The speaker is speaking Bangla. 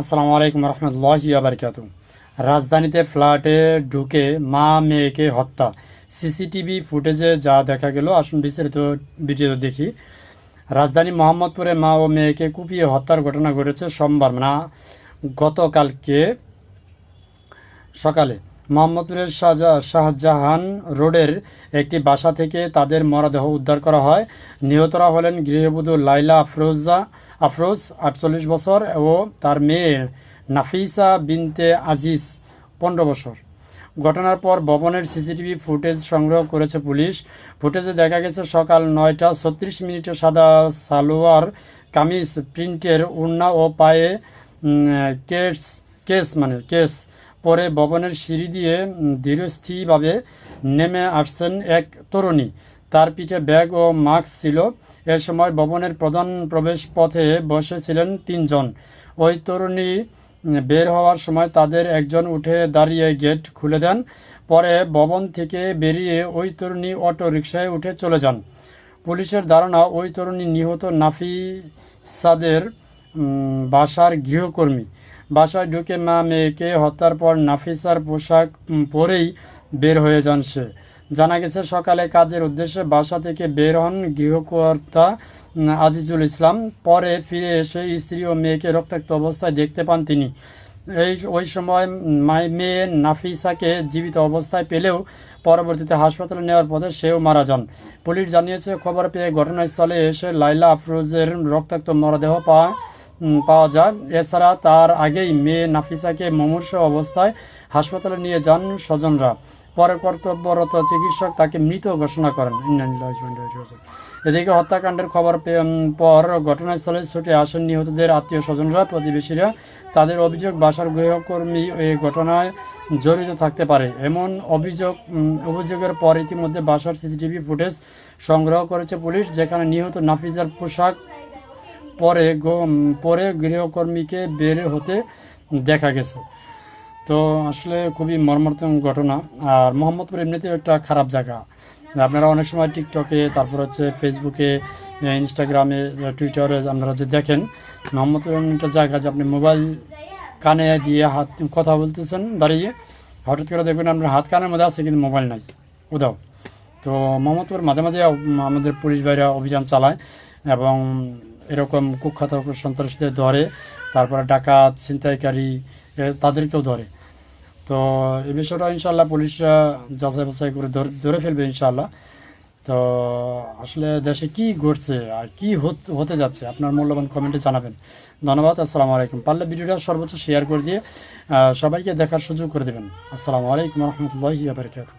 আসসালামু আলাইকুম রহমতুল্লাহি আবরকাত রাজধানীতে ফ্ল্যাটে ঢুকে মা মেয়েকে হত্যা। সিসিটিভি ফুটেজে যা দেখা গেল, আসুন বিস্তারিত ভিডিও দেখি। রাজধানী মোহাম্মদপুরে মা ও মেয়েকে কুপিয়ে হত্যার ঘটনা ঘটেছে সোমবার না গতকালকে সকালে। মোহাম্মদপুরের শাহজা, শাহজাহান রোডের একটি বাসা থেকে তাদের মরদেহ উদ্ধার করা হয়। নিহতরা হলেন গৃহবধূ লাইলা আফরোজা আফরোজ, আটচল্লিশ বছর, ও তার মেয়ে নাফিসা বিনতে আজিজ, পনেরো বছর। ঘটনার পর ভবনের সিসিটিভি ফুটেজ সংগ্রহ করেছে পুলিশ। ফুটেজে দেখা গেছে সকাল নয়টা ছত্রিশ মিনিটে সাদা সালোয়ার, কামিজ, প্রিন্টের উন্না ও পায়ে কেস কেস মানে কেস পরে ভবনের সিঁড়ি দিয়ে ধীরস্থিরভাবে নেমে আসছেন এক তরুণী। তার পিঠে ব্যাগ ও মাস্ক ছিল। এ সময় ভবনের প্রধান প্রবেশ পথে বসেছিলেন তিনজন। ওই তরুণী বের হওয়ার সময় তাদের একজন উঠে দাঁড়িয়ে গেট খুলে দেন। পরে ভবন থেকে বেরিয়ে ওই তরুণী অটো রিকশায় উঠে চলে যান। পুলিশের ধারণা, ওই তরুণী নিহত নাফিসাদের বাসার গৃহকর্মী। বাসায় ঢুকে মা মেয়েকে হত্যার পর নাফিসার পোশাক পরেই বের হয়ে যান সে। জানা গেছে সকালে কাজের উদ্দেশ্যে বাসা থেকে বের হন গৃহকর্তা আজিজুল ইসলাম। পরে ফিরে এসে স্ত্রী ও মেয়েকে রক্তাক্ত অবস্থায় দেখতে পান তিনি। এই ওই সময় মাই মেয়ে নাফিসাকে জীবিত অবস্থায় পেলেও পরবর্তীতে হাসপাতালে নেওয়ার পথে সেও মারা যান। পুলিশ জানিয়েছে খবর পেয়ে ঘটনাস্থলে এসে লাইলা আফরোজের রক্তাক্ত মরদেহ উম, পাওয়া যায়। এছাড়া তার আগেই মেয়ে নাফিসাকে মুমূর্ষ অবস্থায় হাসপাতালে নিয়ে যান স্বজনরা। পরে কর্তব্যরত চিকিৎসক তাকে মৃত ঘোষণা করেন। এদিকে হত্যাকাণ্ডের খবর পর ঘটনাস্থলে ছুটে আসেন নিহতদের আত্মীয় স্বজনরা, প্রতিবেশীরা। তাদের অভিযোগ, বাসার গৃহকর্মী এই ঘটনায় জড়িত থাকতে পারে। এমন অভিযোগ অভিযোগের পর ইতিমধ্যে বাসার সিসিটিভি ফুটেজ সংগ্রহ করেছে পুলিশ, যেখানে নিহত নাফিজার পোশাক পরে পরে গৃহকর্মীকে বের হতে দেখা গেছে। তো আসলে খুবই মর্মান্তিক ঘটনা। আর মোহাম্মদপুর এমনিতেও একটা খারাপ জায়গা। আপনারা অনেক সময় টিকটকে তারপর হচ্ছে ফেসবুকে ইনস্টাগ্রামে টুইটারে আপনারা যে দেখেন, মোহাম্মদপুর এমন একটা জায়গা যে আপনি মোবাইল কানে দিয়ে হাত কথা বলতেছেন, দাঁড়িয়ে হঠাৎ করে দেখবেন আপনার হাত কানের মধ্যে আছে কিন্তু মোবাইল নাই। উদাও। তো মোহাম্মদপুর মাঝে মাঝে আমাদের পুলিশ ভাইরা অভিযান চালায় এবং এরকম কুখ্যাত সন্ত্রাসীদের ধরে, তারপরে ডাকাত, ছিনতাইকারী তাদেরকেও ধরে। তো এ বিষয়টা ইনশাল্লাহ পুলিশরা যাচাই বাছাই করে ধরে- ফেলবে ইনশাল্লাহ তো আসলে দেশে কি ঘটছে আর কি হত- যাচ্ছে, আপনার মূল্যবান কমেন্টে জানাবেন। ধন্যবাদ, আসসালামু আলাইকুম। পারলে ভিডিওটা সর্বোচ্চ শেয়ার করে দিয়ে সবাইকে দেখার সুযোগ করে দেবেন। আসসালামু আলাইকুম রহমতুল্লাহি বারকাতুহ।